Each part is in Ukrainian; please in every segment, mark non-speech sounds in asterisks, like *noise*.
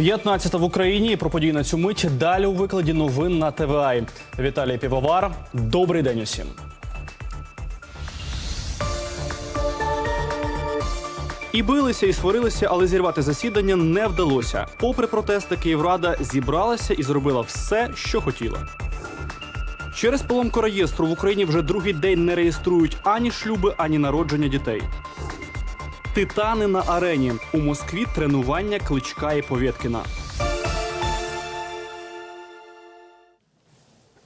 15 в Україні про події на цю мить. Далі у викладі новин на ТВА. Віталій Півовар. Добрий день усім. І билися, і сварилися, але зірвати засідання не вдалося. Попри протести, Київрада зібралася і зробила все, що хотіла. Через поломку реєстру в Україні вже другий день не реєструють ані шлюби, ані народження дітей. Титани на арені. У Москві тренування Кличка і Повєткіна.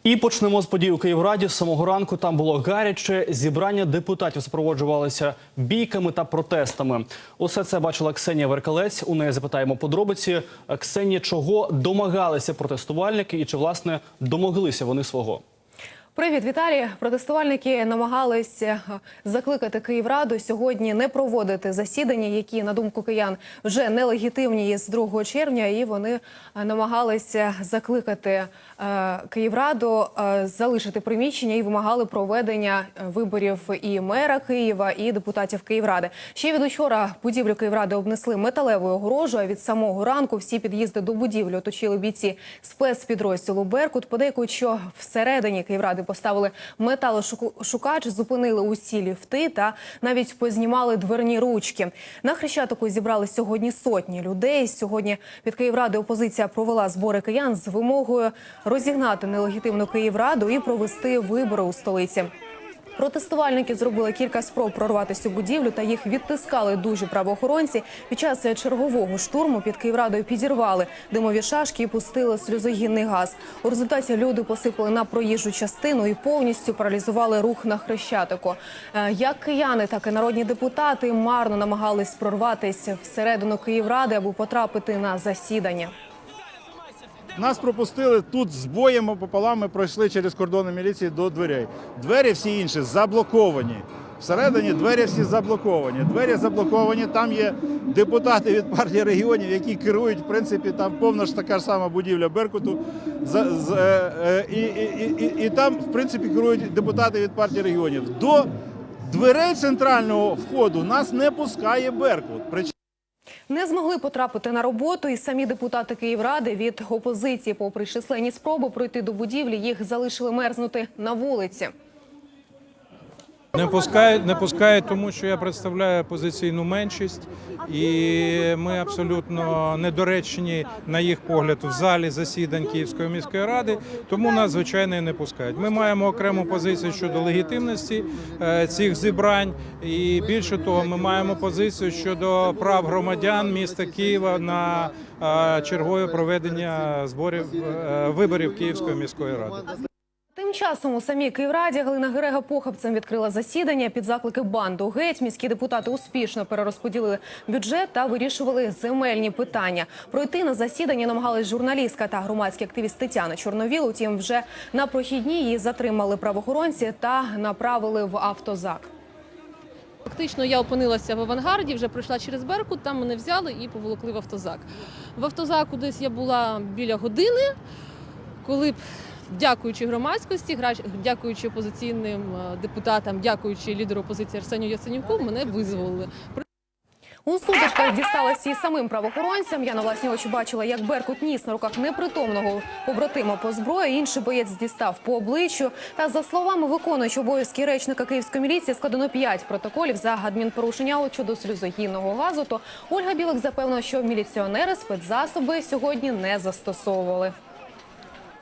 І почнемо з подій у Київраді. З самого ранку там було гаряче. Зібрання депутатів супроводжувалися бійками та протестами. Усе це бачила Ксенія Веркалець. У неї запитаємо подробиці. Ксенія, чого домагалися протестувальники, і чи власне домоглися вони свого? Привіт, Віталій. Протестувальники намагалися закликати Київраду сьогодні не проводити засідання, які на думку киян вже нелегітимні з 2 червня. І вони намагалися закликати е, Київраду е, залишити приміщення і вимагали проведення виборів і мера Києва, і депутатів Київради. Ще від учора будівлю Київради обнесли металевою огорожею. а Від самого ранку всі під'їзди до будівлі оточили бійці спецпідрозділу Беркут. Подейкують, що всередині Київради поставили металошукач, зупинили усі ліфти та навіть познімали дверні ручки. На хрещатику зібрали сьогодні сотні людей. Сьогодні від Київради опозиція провела збори киян з вимогою розігнати нелегітимну Київраду і провести вибори у столиці. Протестувальники зробили кілька спроб прорватися у будівлю та їх відтискали дужі правоохоронці. Під час чергового штурму під Київрадою підірвали димові шашки і пустили сльозогінний газ. У результаті люди посипали на проїжджу частину і повністю паралізували рух на хрещатику. Е, Як кияни, так і народні депутати марно намагались прорватися всередину Київради, аби потрапити на засідання. Нас пропустили тут з боєм пополам. Ми пройшли через кордони міліції до дверей. Двері всі інші заблоковані. Всередині двері всі заблоковані. Двері заблоковані. Там є депутати від партії регіонів, які керують. В принципі, там повна ж така ж сама будівля Беркуту. За- з- е, е, і, і, і, і там, в принципі, керують депутати від партії регіонів. До дверей центрального входу нас не пускає Беркут. Не змогли потрапити на роботу, і самі депутати Київради від опозиції, попри численні спроби пройти до будівлі, їх залишили мерзнути на вулиці. Не пускають, не пускають, тому що я представляю опозиційну меншість, і ми абсолютно недоречні на їх погляд в залі засідань Київської міської ради. Тому нас звичайно і не пускають. Ми маємо окрему позицію щодо легітимності е, цих зібрань, і більше того, ми маємо позицію щодо прав громадян міста Києва на е, чергове проведення зборів е, виборів Київської міської ради. Часом у самій Київраді Галина Герега похабцем відкрила засідання під заклики банду. Геть міські депутати успішно перерозподілили бюджет та вирішували земельні питання. Пройти на засідання намагалась журналістка та громадський активіст Тетяна Чорновіл. Утім, вже на прохідній її затримали правоохоронці та направили в автозак. Фактично я опинилася в авангарді, вже пройшла через Беркут, там мене взяли і поволокли в автозак. В автозаку десь я була біля години, коли б, дякуючи громадськості, дякуючи опозиційним е, депутатам, дякуючи лідеру опозиції Арсенію Яценюку, мене визволили. У сутичках дісталася і самим правоохоронцям. Я на власні очі бачила, як Беркут ніс на руках непритомного побратима по зброї. Інший боєць дістав по обличчю. Та за словами виконуючого обов'язки речника київської міліції складено 5 протоколів за адмінпорушення щодо сльозогінного газу. То Ольга Білик запевнила, що міліціонери спецзасоби сьогодні не застосовували.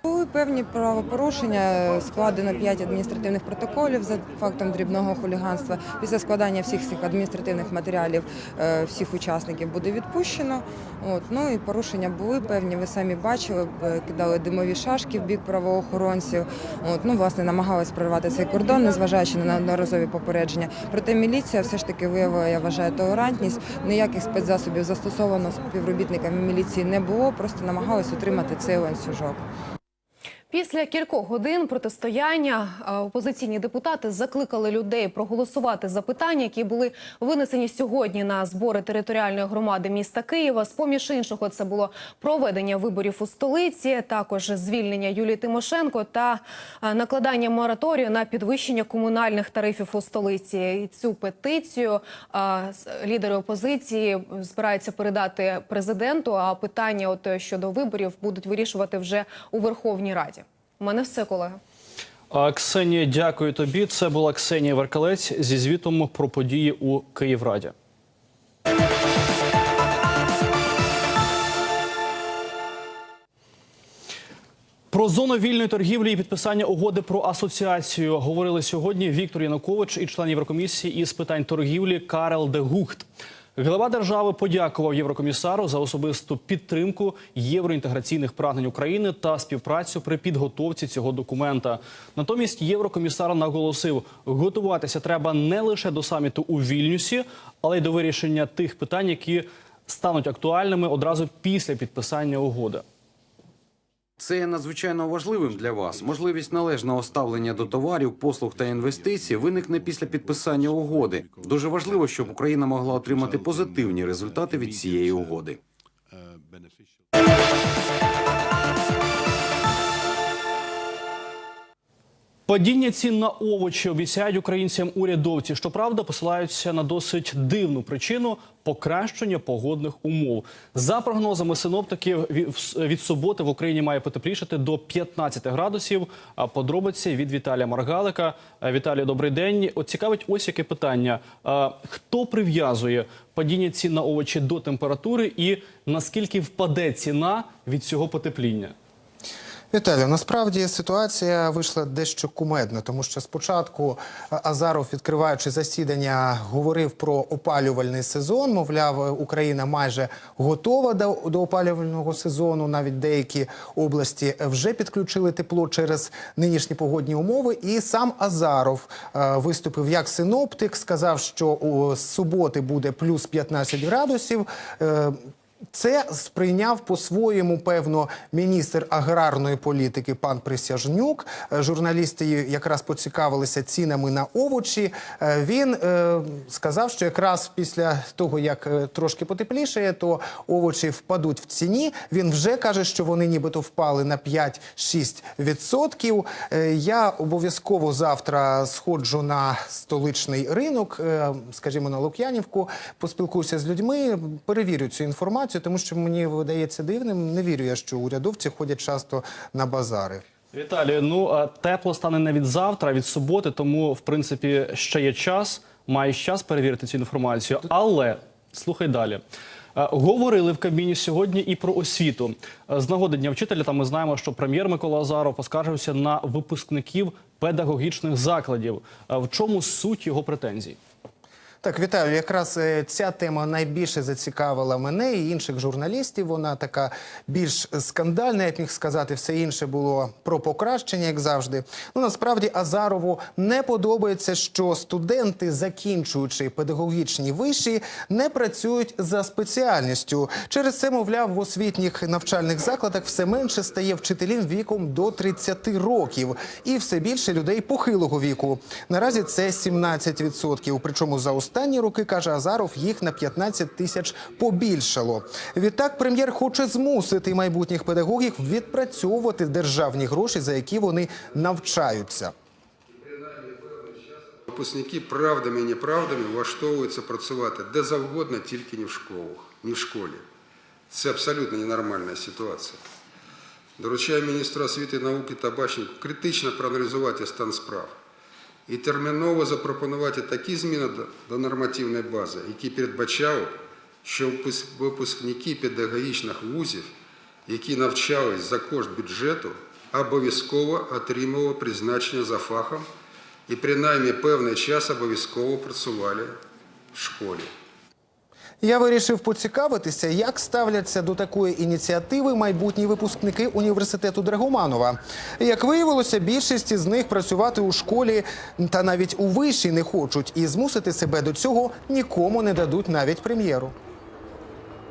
Були певні правопорушення, складено 5 адміністративних протоколів за фактом дрібного хуліганства. Після складання всіх цих адміністративних матеріалів е, всіх учасників буде відпущено. От, ну і порушення були певні, ви самі бачили, е, кидали димові шашки в бік правоохоронців. От, ну, власне, намагалась прорвати цей кордон, незважаючи на неодноразові попередження. Проте міліція все ж таки виявила, я вважаю, толерантність. Ніяких спецзасобів застосовано співробітниками міліції не було, просто намагалась утримати цей ланцюжок. Після кількох годин протистояння е, опозиційні депутати закликали людей проголосувати за питання, які були винесені сьогодні на збори територіальної громади міста Києва. З поміж іншого, це було проведення виборів у столиці, також звільнення Юлії Тимошенко та е, накладання мораторію на підвищення комунальних тарифів у столиці. І цю петицію е, лідери опозиції збираються передати президенту. А питання, от щодо виборів, будуть вирішувати вже у Верховній Раді. У мене все, колеги. Ксенія, дякую тобі. Це була Ксенія Веркалець зі звітом про події у Київраді. Про зону вільної торгівлі і підписання угоди про асоціацію говорили сьогодні Віктор Янукович і член Єврокомісії із питань торгівлі Карел де Гухт. Глава держави подякував єврокомісару за особисту підтримку євроінтеграційних прагнень України та співпрацю при підготовці цього документа. Натомість єврокомісар наголосив, готуватися треба не лише до саміту у Вільнюсі, але й до вирішення тих питань, які стануть актуальними одразу після підписання угоди. Це є надзвичайно важливим для вас. Можливість належного ставлення до товарів, послуг та інвестицій виникне після підписання угоди. Дуже важливо, щоб Україна могла отримати позитивні результати від цієї угоди. Падіння цін на овочі обіцяють українцям урядовці. Щоправда, посилаються на досить дивну причину покращення погодних умов. За прогнозами синоптиків, від- суботи в Україні має потеплішати до 15 градусів. Подробиці від Віталія Маргалика. Е, Віталій, добрий день. От цікавить ось яке питання: Е, хто прив'язує падіння цін на овочі до температури, і наскільки впаде ціна від цього потепління? Віталію, насправді ситуація вийшла дещо кумедна, тому що спочатку е, Азаров, відкриваючи засідання, говорив про опалювальний сезон. Мовляв, Україна майже готова до, до опалювального сезону. Навіть деякі області вже підключили тепло через нинішні погодні умови. І сам Азаров е, виступив як синоптик, сказав, що у суботи буде плюс 15 градусів. Е, це сприйняв по-своєму, певно, міністр аграрної політики пан Присяжнюк. Е, Журналісти якраз поцікавилися цінами на овочі. Е, Він е, сказав, що якраз після того, як е, трошки потеплішає, то овочі впадуть в ціні. Він вже каже, що вони нібито впали на 5-6 відсотків. Е, Я обов'язково завтра сходжу на столичний ринок, скажімо, на Лук'янівку, поспілкуюся з людьми, перевірю цю інформацію, тому що мені видається дивним. Не вірю я, що урядовці ходять часто на базари. Віталію, ну тепло стане не від завтра, а від суботи, тому в принципі ще є час. Маєш час перевірити цю інформацію. Але слухай далі. Е, Говорили в Кабміні сьогодні і про освіту. Е, З нагоди дня вчителя там ми знаємо, що прем'єр Микола Азаров поскаржився на випускників педагогічних закладів. Е, В чому суть його претензій? Так, вітаю. Якраз е, ця тема найбільше зацікавила мене і інших журналістів. Вона така більш скандальна, як міг сказати. Все інше було про покращення, як завжди. Ну насправді Азарову не подобається, що студенти, закінчуючи педагогічні виші, не працюють за спеціальністю. Через це, мовляв, в освітніх навчальних закладах все менше стає вчителів віком до 30 років, і все більше людей похилого віку. Наразі це 17%. Причому за останні роки каже Азаров, їх на 15 тисяч побільшало. Відтак, прем'єр хоче змусити майбутніх педагогів відпрацьовувати державні гроші, за які вони навчаються. Випускники правдами і неправдами влаштовуються працювати де завгодно, тільки не в школах, не в школі. Це абсолютно ненормальна ситуація. Доручаю міністру освіти науки Табачнику критично проаналізувати стан справ і терміново запропонувати такі зміни до- нормативної бази, які передбачали, що випуск- випускники педагогічних вузів, які навчались за кошт бюджету, обов'язково отримували призначення за фахом і принаймні певний час обов'язково працювали в школі. Я вирішив поцікавитися, як ставляться до такої ініціативи майбутні випускники університету Драгоманова. Як виявилося, більшість із них працювати у школі та навіть у виші не хочуть, і змусити себе до цього нікому не дадуть навіть прем'єру.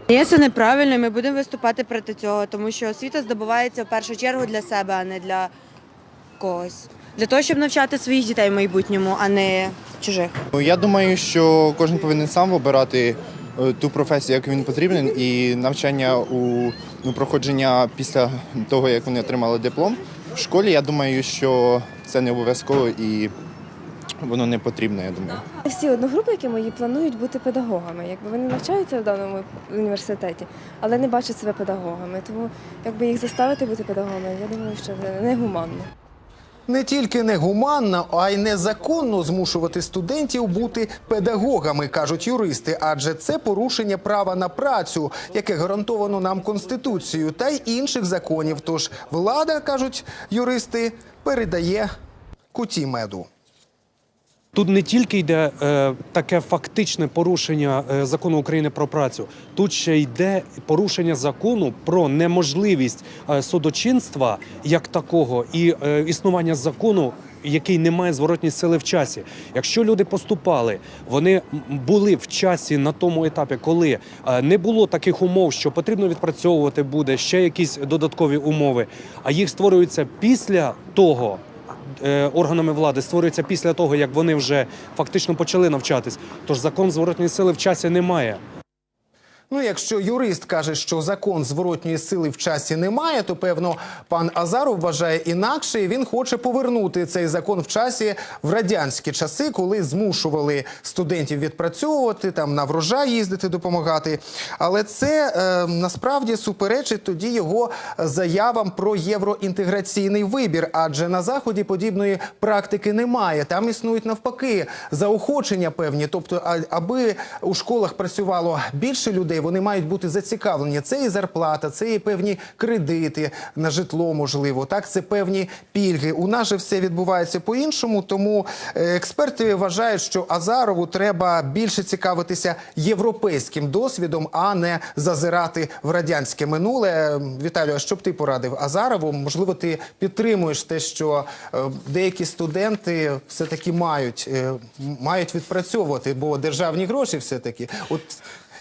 Ні, це неправильно. Ми будемо виступати проти цього, тому що освіта здобувається в першу чергу для себе, а не для когось. Для того, щоб навчати своїх дітей в майбутньому, а не чужих. Ну, Я думаю, що кожен повинен сам обирати е, ту професію, яку він потрібен, і навчання у ну, проходження після того, як вони отримали диплом в школі. Я думаю, що це не обов'язково і воно не потрібно. Я думаю. Всі одногрупники мої планують бути педагогами. Якби вони навчаються в даному університеті, але не бачать себе педагогами. Тому якби їх заставити бути педагогами, я думаю, що це негуманно. Не тільки негуманно, а й незаконно змушувати студентів бути педагогами, кажуть юристи, адже це порушення права на працю, яке гарантовано нам конституцією та й інших законів. Тож влада, кажуть юристи, передає куті меду. Тут не тільки йде е, таке фактичне порушення е, закону України про працю, тут ще йде порушення закону про неможливість е, судочинства як такого і е, існування закону. Який не має зворотній сили в часі. Якщо люди поступали, вони були в часі на тому етапі, коли е, не було таких умов, що потрібно відпрацьовувати буде ще якісь додаткові умови, а їх створюються після того, органами влади створюється після того, як вони вже фактично почали навчатись. Тож закон зворотної сили в часі немає. Ну, якщо юрист каже, що закон зворотньої сили в часі немає, то певно пан Азаров вважає інакше. і Він хоче повернути цей закон в часі в радянські часи, коли змушували студентів відпрацьовувати там на врожай їздити, допомагати. Але це е, насправді суперечить тоді його заявам про євроінтеграційний вибір, адже на заході подібної практики немає. Там існують навпаки заохочення певні, тобто, аби у школах працювало більше людей, вони мають бути зацікавлені. Це і зарплата, це і певні кредити на житло, можливо. Так, це певні пільги. У нас же все відбувається по-іншому. Тому е, експерти вважають, що Азарову треба більше цікавитися європейським досвідом, а не зазирати в радянське минуле. Віталію, а що б ти порадив Азарову? Можливо, ти підтримуєш те, що е, деякі студенти все таки мають, е, мають відпрацьовувати, бо державні гроші все таки. От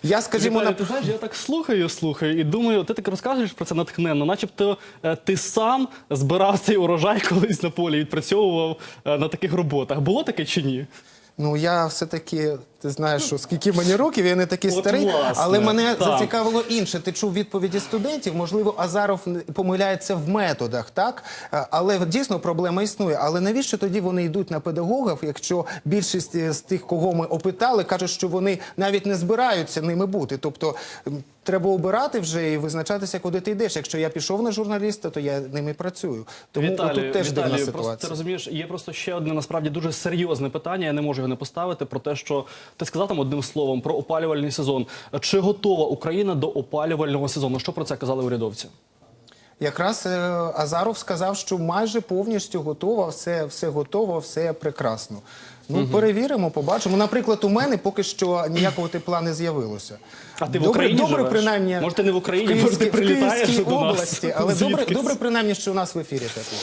я скажімо на ти знаєш, я так слухаю, слухаю і думаю, ти так розказуєш про це натхненно, начебто е, ти сам збирав цей урожай *laughs* колись на полі, відпрацьовував е, на таких роботах. Було таке чи ні? Ну я все-таки, ти знаєш, що скільки мені років, я не такий От старий, власне, але мене так. зацікавило інше. Ти чув відповіді студентів. Можливо, Азаров помиляється в методах, так? Е, Але дійсно проблема існує. Але навіщо тоді вони йдуть на педагогів, якщо більшість е, з тих, кого ми опитали, кажуть, що вони навіть не збираються ними бути. Тобто треба обирати вже і визначатися, куди ти йдеш. Якщо я пішов на журналіста, то я ними працюю. Тому тут теж дивна Віталію, просто ситуація. ти розумієш, є просто ще одне насправді дуже серйозне питання. Я не можу його не поставити про те, що ти сказав там одним словом про опалювальний сезон. Чи готова Україна до опалювального сезону? Що про це казали урядовці? Якраз е, Азаров сказав, що майже повністю готова, все, все готово, все прекрасно. Ну, перевіримо, побачимо. Наприклад, у мене поки що ніякого тепла не з'явилося. А ти в Україні добре, живеш? принаймні, Може, ти не в Україні, в може, ти Київській, в Київській до нас? області, але добре, добре, принаймні, що у нас в ефірі тепло.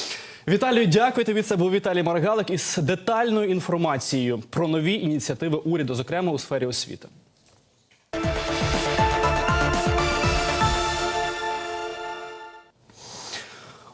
Віталію, дякую тобі. Це був Віталій Маргалик із детальною інформацією про нові ініціативи уряду, зокрема у сфері освіти.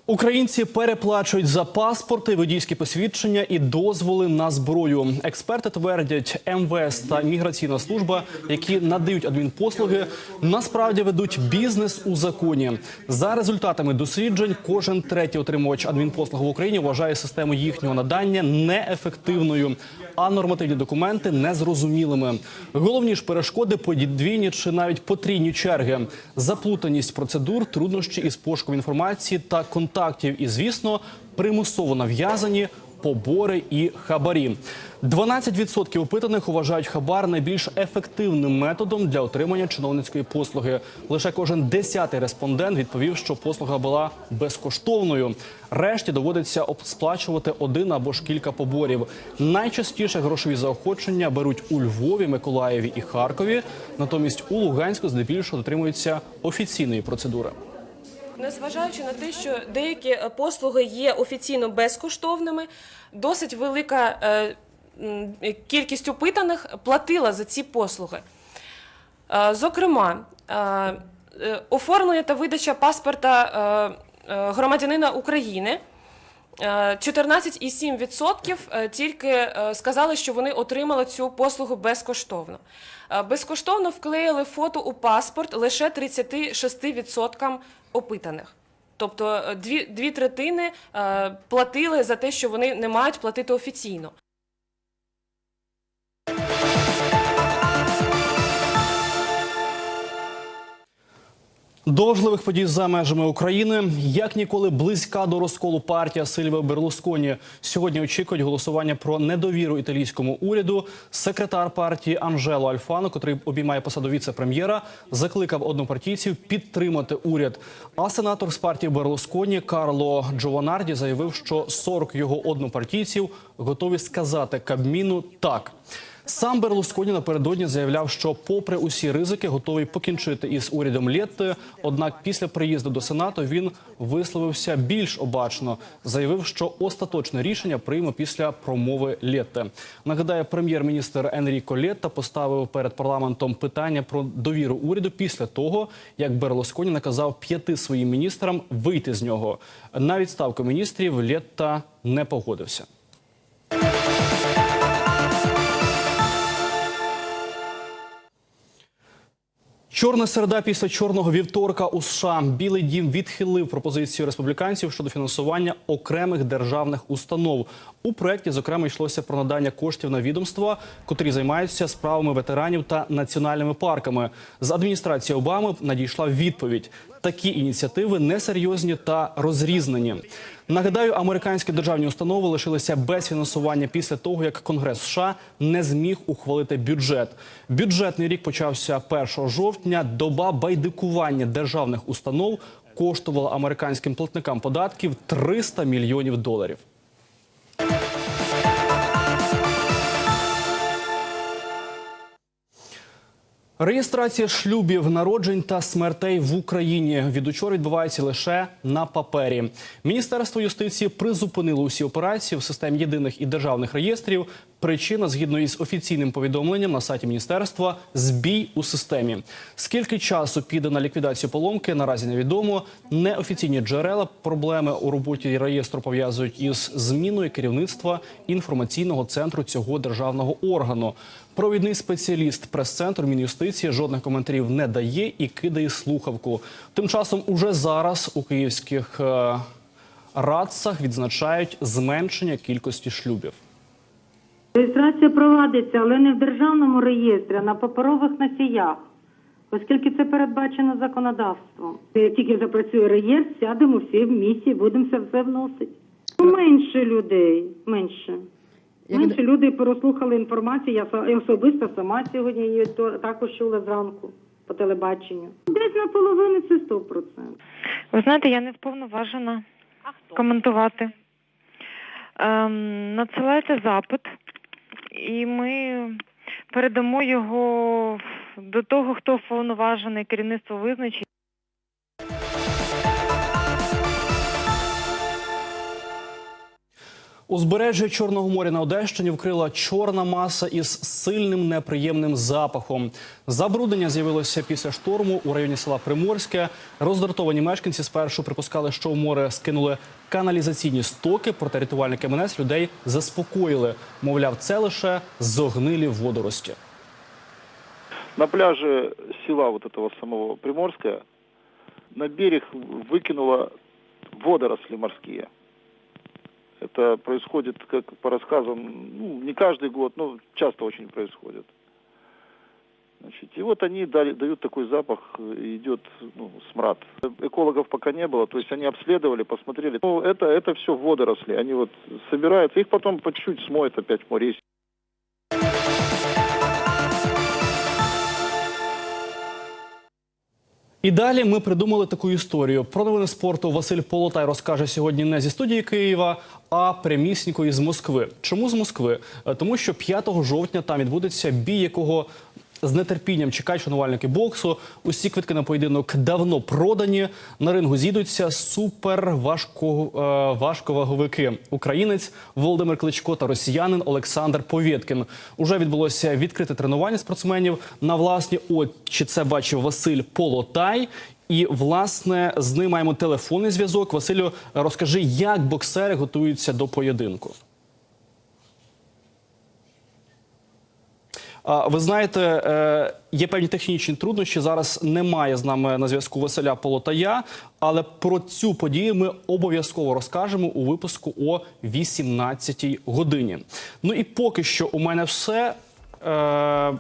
Українці переплачують за паспорти, водійські посвідчення і дозволи на зброю. Експерти твердять, МВС та міграційна служба, які надають адмінпослуги, насправді ведуть бізнес у законі. За результатами досліджень, кожен третій отримувач адмінпослуг в Україні вважає систему їхнього надання неефективною, а нормативні документи незрозумілими. Головні ж перешкоди подвійні чи навіть потрійні черги, заплутаність процедур, труднощі із пошуком інформації та контактів. І, звісно, примусово нав'язані побори і хабарі. 12% опитаних вважають хабар найбільш ефективним методом для отримання чиновницької послуги. Лише кожен десятий респондент відповів, що послуга була безкоштовною. Решті доводиться сплачувати один або ж кілька поборів. Найчастіше грошові заохочення беруть у Львові, Миколаєві і Харкові. Натомість у Луганську здебільшого дотримуються офіційної процедури. Незважаючи на те, що деякі е, послуги є офіційно безкоштовними, досить велика е, кількість опитаних платила за ці послуги. Е, Зокрема, оформлення та видача паспорта громадянина України. Е, 14,7% е, тільки сказали, що вони отримали цю послугу безкоштовно. Безкоштовно вклеїли фото у паспорт лише 36% опитаних. Тобто е, дві, дві третини е, платили за те, що вони не мають платити офіційно. До важливих подій за межами України як ніколи близька до розколу партія Сильвіо Берлусконі. Сьогодні очікують голосування про недовіру італійському уряду. Секретар партії Анжело Альфано, котрий обіймає посаду віце-прем'єра, закликав однопартійців підтримати уряд. А сенатор з партії Берлусконі Карло Джованарді заявив, що 40 його однопартійців готові сказати Кабміну так. Сам Берлусконі напередодні заявляв, що, попри усі ризики, готовий покінчити із урядом Лєтти. Однак, після приїзду до Сенату він висловився більш обачно. Заявив, що остаточне рішення прийме після промови Лєтти. Нагадаю, прем'єр-міністр Енріко Лєтта поставив перед парламентом питання про довіру уряду після того, як Берлусконі наказав п'яти своїм міністрам вийти з нього. На відставку міністрів Лєтта не погодився. Чорна середа після чорного вівторка у США Білий дім відхилив пропозицію республіканців щодо фінансування окремих державних установ. У проєкті, зокрема, йшлося про надання коштів на відомства, котрі займаються справами ветеранів та національними парками. З адміністрації Обами надійшла відповідь: такі ініціативи несерйозні та розрізнені. Нагадаю, американські державні установи лишилися без фінансування після того, як Конгрес США не зміг ухвалити бюджет. Бюджетний рік почався 1 жовтня. Доба байдикування державних установ коштувала американським платникам податків 300 мільйонів доларів. Реєстрація шлюбів, народжень та смертей в Україні від учора відбувається лише на папері. Міністерство юстиції призупинило усі операції в системі єдиних і державних реєстрів. Причина, згідно із офіційним повідомленням на сайті міністерства, збій у системі. Скільки часу піде на ліквідацію поломки, наразі невідомо. Неофіційні джерела проблеми у роботі реєстру пов'язують із зміною керівництва інформаційного центру цього державного органу. Провідний спеціаліст прес-центру Мінюстиції жодних коментарів не дає і кидає слухавку. Тим часом, уже зараз у київських е, радцах відзначають зменшення кількості шлюбів. Реєстрація провадиться, але не в державному реєстрі, а на паперових носіях, оскільки це передбачено законодавством. Як тільки запрацює реєстр, сядемо всі в місті, будемо все вносити. Ну, менше людей, менше. Менше люди прослухали інформацію. Я особисто сама сьогодні її також чула зранку по телебаченню. Десь наполовину це 100%. Ви знаєте, я не вповноважена коментувати. Ем, надсилається запит, і ми передамо його до того, хто вповноважений, керівництво визначить. Узбережжя Чорного моря на Одещині вкрила чорна маса із сильним неприємним запахом. Забруднення з'явилося після шторму у районі села Приморське. Роздратовані мешканці спершу припускали, що в море скинули каналізаційні стоки, проте рятувальники МНС людей заспокоїли. Мовляв, це лише зогнилі водорості. На пляже села вот этого самого Приморская на берег выкинуло водоросли морские. Это происходит, как по рассказам, ну, не каждый год, но часто очень происходит. Значит, и вот они дали, дают такой запах, идет ну, смрад. Экологов пока не было, то есть они обследовали, посмотрели. Ну, это, это все водоросли, они вот собираются, их потом по чуть-чуть смоет опять в море. І далі ми придумали таку історію. Про новини спорту Василь Полотай розкаже сьогодні не зі студії Києва, а прямісінько із Москви. Чому з Москви? Е, Тому що 5 жовтня там відбудеться бій, якого з нетерпінням чекають шанувальники боксу. Усі квитки на поєдинок давно продані. На рингу зійдуться супер важко, е. Українець Володимир Кличко та росіянин Олександр Повєткін. Уже відбулося відкрите тренування спортсменів на власні очі. Це бачив Василь Полотай. І власне з ним маємо телефонний зв'язок. Василю, розкажи, як боксери готуються до поєдинку. Ви знаєте, е, є певні технічні труднощі. Зараз немає з нами на зв'язку Василя Полотая, але про цю подію ми обов'язково розкажемо у випуску о 18-й годині. Ну і поки що у мене все. Е,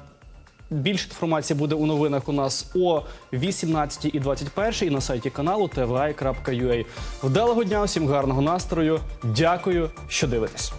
Більше інформації буде у новинах у нас о 18 і 21 і на сайті каналу tvi.ua. Вдалого дня, усім гарного настрою. Дякую, що дивитесь.